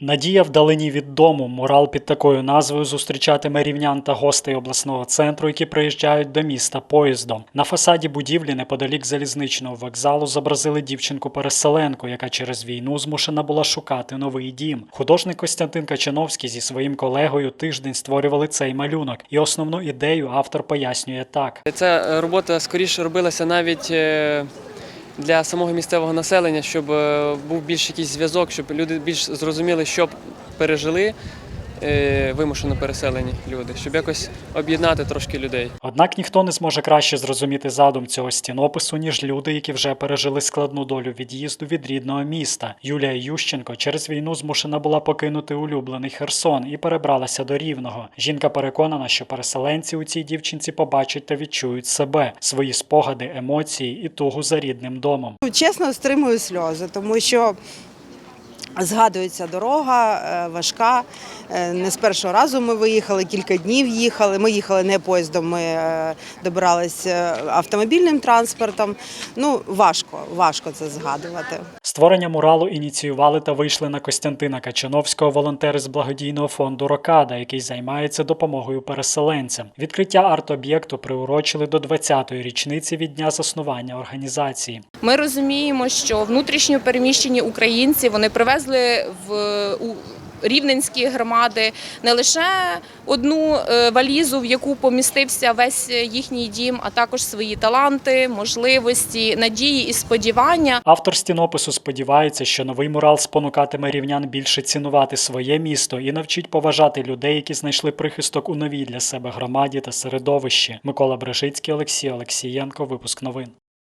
Надія вдалині від дому. Мурал під такою назвою зустрічатиме рівнян та гостей обласного центру, які приїжджають до міста поїздом. На фасаді будівлі неподалік залізничного вокзалу зобразили дівчинку-переселенку, яка через війну змушена була шукати новий дім. Художник Костянтин Качановський зі своїм колегою тиждень створювали цей малюнок, і основну ідею автор пояснює так. Ця робота скоріше робилася навіть е, для самого місцевого населення, щоб е, був більш якийсь зв'язок, щоб люди більш зрозуміли, що пережили вимушено переселені люди, щоб якось об'єднати трошки людей. Однак ніхто не зможе краще зрозуміти задум цього стінопису, ніж люди, які вже пережили складну долю від'їзду від рідного міста. Юлія Ющенко через війну змушена була покинути улюблений Херсон і перебралася до Рівного. Жінка переконана, що переселенці у цій дівчинці побачать та відчують себе, свої спогади, емоції і тугу за рідним домом. Чесно, стримую сльози, тому що згадується дорога е, важка. Е, Не з першого разу ми виїхали, кілька днів їхали. Ми їхали не поїздом, ми е, добиралися автомобільним транспортом. Ну, важко, важко це згадувати. Створення муралу ініціювали та вийшли на Костянтина Качановського волонтери з благодійного фонду Рокада, який займається допомогою переселенцям. Відкриття арт-об'єкту приурочили до 20-ї річниці від дня заснування організації. Ми розуміємо, що внутрішньо переміщені українці вони привезли в у рівненські громади не лише одну е, валізу, в яку помістився весь їхній дім, а також свої таланти, можливості, надії і сподівання. Автор стінопису сподівається, що новий мурал спонукатиме рівнян більше цінувати своє місто і навчить поважати людей, які знайшли прихисток у новій для себе громаді та середовищі. Микола Брежицький, Олексій Олексієнко. Випуск новин.